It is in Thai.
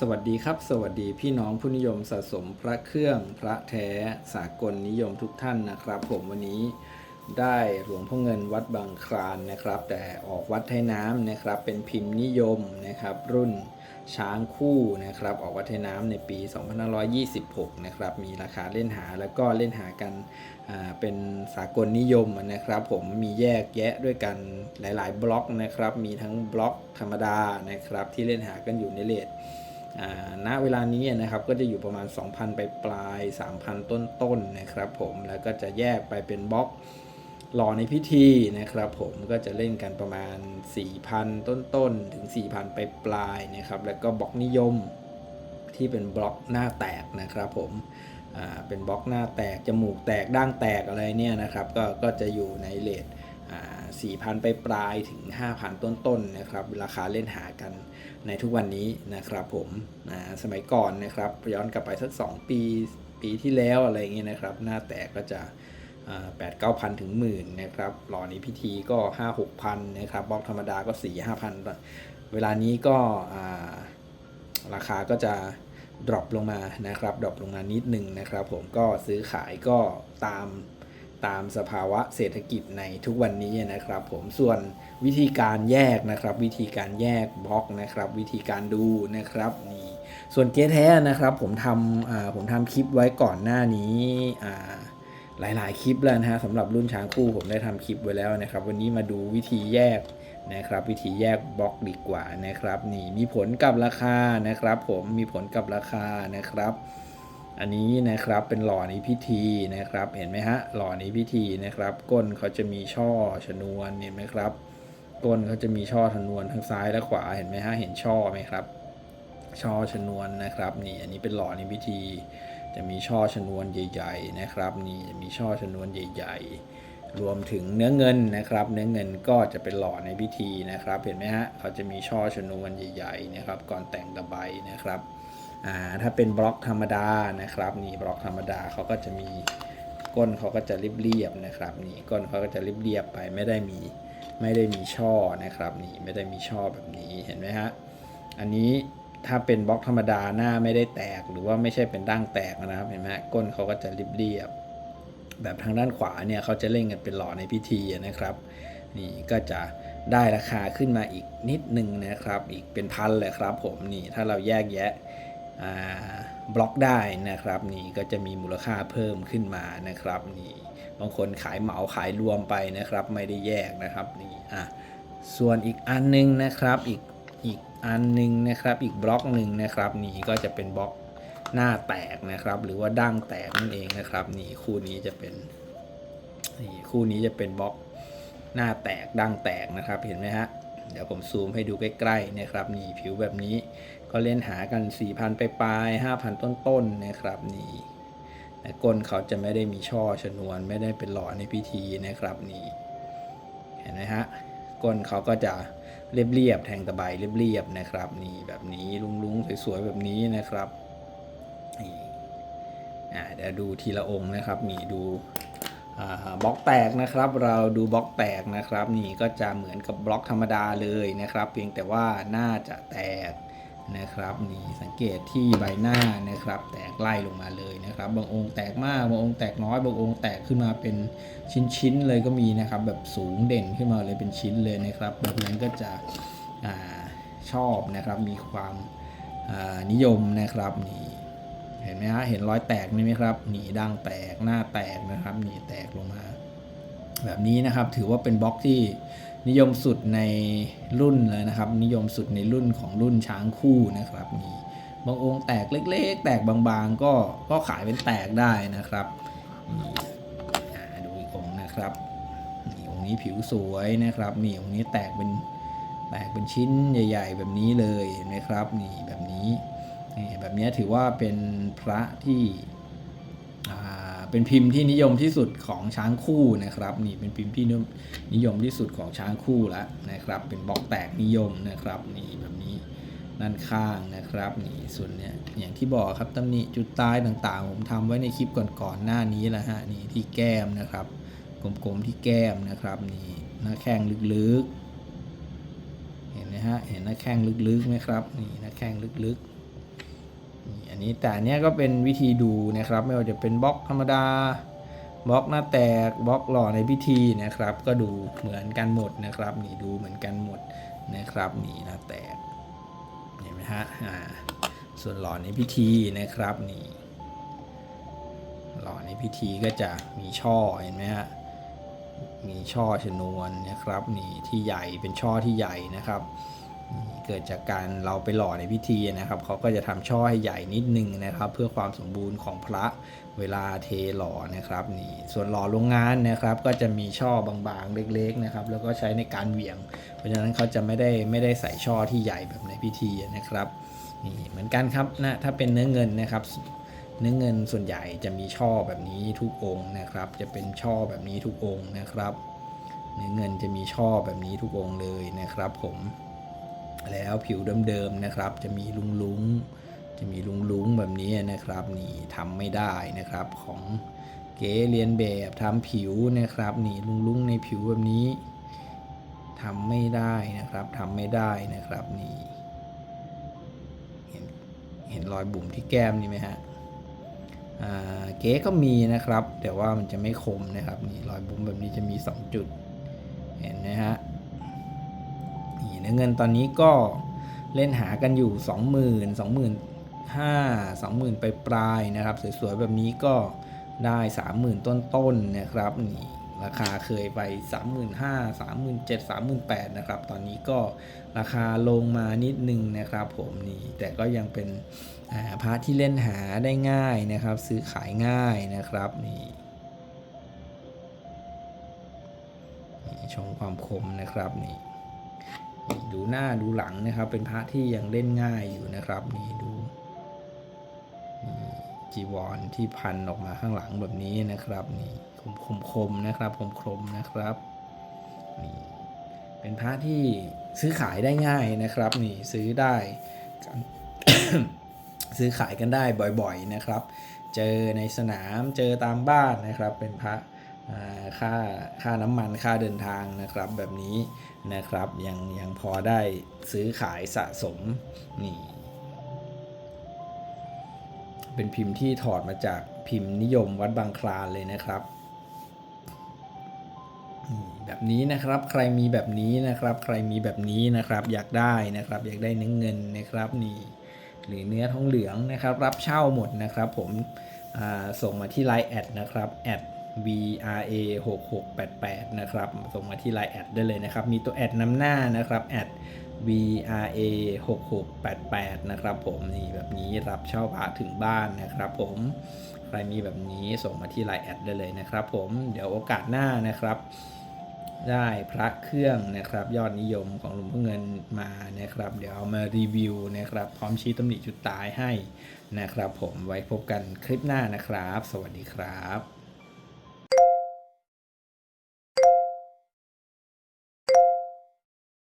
สวัสดีครับ สวัสดีพี่น้องผู้นิยมสะสมพระเครื่องพระแท้สากลนิยมทุกท่านนะครับ ผมวันนี้ได้หลวงพ่อเงินวัดบางคลานนะครับ แต่ออกวัดไทยน้ำนะครับ เป็นพิมพ์นิยมนะครับ รุ่นช้างคู่นะครับ ออกวัดไทยน้ำในปี 2526 นะครับ มีราคาเล่นหาแล้วก็เล่นหากันเป็นสากลนิยมนะครับ ผมมีแยกแยะด้วยกันหลาย ๆ บล็อกนะครับ มีทั้งบล็อกธรรมดานะครับ ที่เล่นหากันอยู่ในเลท ณเวลานี้นะครับก็จะอยู่ประมาณ 2,000 ไปปลาย 3,000 ต้นๆนนะครับผมแล้วก็จะแยกไปเป็นบล็อกหล่อในพิธีนะครับผมก็จะเล่นกันประมาณ 4,000 ต้นๆ ถึง 4,000 ไปปลายนะครับแล้วก็บล็อกนิยมที่เป็นบล็อกหน้าแตกนะครับผมเป็นบล็อกหน้าแตก จมูกแตก ด่างแตกอะไรเนี่ยนะครับก็ก็จะอยู่ในเลท 4,000 ไปปลายถึง 5,000 ต้นๆนะครับราคาเล่นหากันในทุกวันนี้นะครับผมอ่าสมัยก่อนนะครับย้อนกลับไปสัก 2 ปีปีที่แล้วอะไรเงี้ยนะครับ หน้าแตกก็จะแปดเก้าพันถึงหมื่นนะครับหล่อนี้พิธีก็5 6พันนะครับบล็อกธรรมดาก็4 5พันเวลานี้ก็ราคาก็จะดรอปลงมานะครับดรอปลงมานิดหนึ่งนะครับ ผมก็ซื้อขายก็ตาม ตามสภาวะเศรษฐกิจในทุกวันนี้นะครับผมส่วนวิธีการแยกนะครับ วิธีการแยกบล็อกนะครับ วิธีการดูนะครับนี่ส่วนเกทแท้นะครับผมทำผมทำคลิปไว้ก่อนหน้านี้หลาย ๆ คลิปแล้วนะฮะสำหรับรุ่นช้างคู่ผมได้ทำคลิปไว้แล้วนะครับ วันนี้มาดูวิธีแยกนะครับ วิธีแยกบล็อกดีกว่านะครับ นี่มีผลกับราคานะครับ ผมมีผลกับราคานะครับ อันนี้นะครับเป็นหล่อในพิธีนะครับ เห็นไหมฮะหล่อในพิธีนะครับ ก้นเขาจะมีช่อชนวนเห็นไหมครับ ก้นเขาจะมีช่อชนวนทั้งซ้ายและขวาเห็นไหมฮะเห็นช่อไหมครับ ช่อชนวนนะครับนี่อันนี้เป็นหล่อในพิธี จะมีช่อชนวนใหญ่ ๆ นะครับนี่จะมีช่อชนวนใหญ่ ๆ รวมถึงเนื้อเงินนะครับ เนื้อเงินก็จะเป็นหล่อในพิธีนะครับ เห็นไหมฮะเขาจะมีช่อชนวนใหญ่ ๆ นะครับ ก่อนแต่งตะไบนะครับ อ่าถ้าเป็นบล็อกธรรมดานะครับนี่บล็อกธรรมดาเขาก็จะมีก้นเขาก็จะเรียบๆนะครับนี่ก้นเขาก็จะเรียบๆไปไม่ได้มีไม่ได้มีช่อนะครับนี่ไม่ได้มีช่อแบบนี้เห็นไหมฮะอันนี้ถ้าเป็นบล็อกธรรมดาหน้าไม่ได้แตกหรือว่าไม่ใช่เป็นดั้งแตกนะครับเห็นไหมฮะก้นเขาก็จะเรียบๆแบบทางด้านขวาเนี่ยเขาจะเล่นกันเป็นหล่อในพิธีนะครับนี่ก็จะได้ราคาขึ้นมาอีกนิดนึงนะครับ อีกเป็นพันเลยครับผมนี่ถ้าเราแยกแยะ บล็อกได้นะครับนี่ก็จะมีมูลค่าเพิ่มขึ้นมานะครับนี่บางคนขายเหมาขายรวมไปนะครับ ไม่ได้แยกนะครับนี่อะส่วนอีกอันหนึงนะครับอีกอีกอันหนึงนะครับ อีกบล็อกหนึ่งนะครับ นี่ก็จะเป็นบล็อกหน้าแตกนะครับ หรือว่าดั้งแตกนั่นเองนะครับ นี่คู่นี้จะเป็นนี่คู่นี้จะเป็นบล็อกหน้าแตกดั้งแตกนะครับเห็นไหมฮะเดี๋ยวผมซูมให้ดูใกล้ๆนะครับนี่ผิวแบบนี้ ก็เล่นหากัน 4,000 ไปปลาย5,000 ต้นๆนะครับนี่แต่ก้นเขาจะไม่ได้มีช่อชนวนไม่ได้เป็นหล่อในพิธีนะครับนี่เห็นไหมฮะก้นเขาก็จะเรียบๆแทงตะไบเรียบๆนะครับ นี่แบบนี้ลุงๆสวยๆแบบนี้นะครับนี่อ่าเดี๋ยวดูทีละองค์นะครับนี่ดูบล็อกแตกนะครับ เราดูบล็อกแตกนะครับ นี่ก็จะเหมือนกับบล็อกธรรมดาเลยนะครับ เพียงแต่ว่าน่าจะแตก นะครับนี่สังเกตที่ใบหน้านะครับ แตกไล่ลงมาเลยนะครับ บางองค์แตกมากบางองค์แตกน้อย บางองค์แตกขึ้นมาเป็นชิ้นๆเลยก็มีนะครับ แบบสูงเด่นขึ้นมาเลยเป็นชิ้นเลยนะครับแบบนั้นก็จะอชอบนะครับมีความนิยมนะครับนี่เห็นไหมฮะเห็นรอยแตกนี่ไหมครับนี่ดังแตกหน้าแตกนะครับนี่แตกลงมา แบบนี้นะครับถือว่าเป็นบล็อกที่ นิยมสุดในรุ่นเลยนะครับ นิยมสุดในรุ่นของรุ่นช้างคู่นะครับนี่บางองค์แตกเล็ก ๆ แตกบางๆ ก็ก็ขายเป็นแตกได้นะครับดูอีกองนะครับนี่องค์นี้ผิวสวยนะครับนี่องค์นี้แตกเป็นแตกเป็นชิ้นใหญ่ ๆ แบบนี้เลยเห็นไหมครับนี่แบบนี้นี่แบบนี้ถือว่าเป็นพระที่ เป็นพิมพ์ที่นิยมที่สุดของช้างคู่นะครับนี่เป็นพิมพ์ที่นิยมที่สุดของช้างคู่แล้วนะครับ เป็นบล็อกแตกนิยมนะครับนี่แบบนี้ด้านข้างนะครับนี่ส่วนเนี้ยอย่างที่บอกครับตำหนิจุดตายต่างๆ ผมทำไว้ในคลิปก่อนๆหน้านี้แล้วฮะนี่ที่แก้มนะครับกลมๆที่แก้มนะครับนี่หน้าแข้งลึกๆ เห็นไหมฮะเห็นหน้าแข้งลึกๆไหมครับนี่หน้าแข้งลึกๆ อันนี้แต่เนี้ยก็เป็นวิธีดูนะครับ ไม่ว่าจะเป็นบล็อกธรรมดาบล็อกหน้าแตกบล็อกหล่อในพิธีนะครับ ก็ดูเหมือนกันหมดนะครับนี่ดูเหมือนกันหมดนะครับนี่หน้าแตกเห็นไหมฮะอ่าส่วนหล่อในพิธีนะครับนี่หล่อในพิธีก็จะมีช่อเห็นไหมฮะมีช่อชนวนนะครับนี่ที่ใหญ่เป็นช่อที่ใหญ่นะครับ เกิดจากการเราไปหล่อในพิธีนะครับเขาก็จะทำช่อให้ใหญ่นิดนึงนะครับ เพื่อความสมบูรณ์ของพระเวลาเทหล่อนะครับนี่ส่วนหล่อโรงงานนะครับ ก็จะมีช่อบางๆเล็ก ๆนะครับ แล้วก็ใช้ในการเหวี่ยง เพราะฉะนั้นเขาจะไม่ได้ไม่ได้ใส่ช่อที่ใหญ่แบบในพิธีนะครับนี่เหมือนกันครับนะถ้าเป็นเนื้อเงินนะครับเนื้อเงินส่วนใหญ่จะมีช่อแบบนี้ทุกองค์นะครับ จะเป็นช่อแบบนี้ทุกองค์นะครับ เนื้อเงินจะมีช่อแบบนี้ทุกองค์เลยนะครับ ผม แล้วผิวเดิมๆนะครับ จะมีลุงลุงจะมีลุงลุงแบบนี้นะครับนี่ทำไม่ได้นะครับของเก๋เรียนแบบทำผิวนะครับนี่ลุงลุงในผิวแบบนี้ทำไม่ได้นะครับทำไม่ได้นะครับนี่เห็นเห็นรอยบุ๋มที่แก้มนี่ไหมฮะเก๊ก็มีนะครับ แต่ว่ามันจะไม่คมนะครับนี่รอยบุ้มแบบนี้จะมี 2 จุด เห็นไหมฮะ เงินตอนนี้ก็เล่นหากันอยู่ 20,000 25,000 20,000 ไปปลายนะครับ สวยๆ แบบนี้ก็ได้ 30,000 ต้นๆนะครับนี่ราคาเคยไป 35,000 37,000 38,000นะครับ ตอนนี้ก็ราคาลงมานิดนึงนะครับ ผมนี่แต่ก็ยังเป็นอ่าพระที่เล่นหาได้ง่ายนะครับ ซื้อขายง่ายนะครับนี่นี่ชมความคมนะครับนี่ ดูหน้าดูหลังนะครับ เป็นพระที่ยังเล่นง่ายอยู่นะครับนี่ดูจีวรที่พันออกมาข้างหลังแบบนี้นะครับนี่คมคมคมนะครับคมคมนะครับนี่เป็นพระที่ซื้อขายได้ง่ายนะครับนี่ซื้อได้ซื้อขายกันได้บ่อยๆนะครับ เจอในสนามเจอตามบ้านนะครับ เป็นพระ ค่าค่าน้ำมันค่าเดินทางนะครับแบบนี้นะครับยังยังพอได้ซื้อขายสะสมนี่เป็นพิมพ์ที่ถอดมาจากพิมพ์นิยมวัดบางคลานเลยนะครับแบบนี้นะครับใครมีแบบนี้นะครับ ใครมีแบบนี้นะครับอยากได้นะครับ อยากได้เนื้อเงินนะครับนี่หรือเนื้อทองเหลืองนะครับ รับเช่าหมดนะครับ ผมส่งมาที่ Line แอดนะครับแอด VRA 6688นะครับส่งมาที่ Line แอดได้เลยนะครับ มีตัวแอดนำหน้านะครับแอด VRA 6688นะครับผมนี่แบบนี้รับเช่าพระถึงบ้านนะครับผมใครมีแบบนี้ส่งมาที่ Line แอดได้เลยนะครับผมเดี๋ยวโอกาสหน้านะครับ ได้พระเครื่องนะครับ ยอดนิยมของหลวงพ่อเงินมานะครับ เดี๋ยวเอามารีวิวนะครับ พร้อมชี้ตำหนิจุดตายให้นะครับ ผมไว้พบกันคลิปหน้านะครับ สวัสดีครับ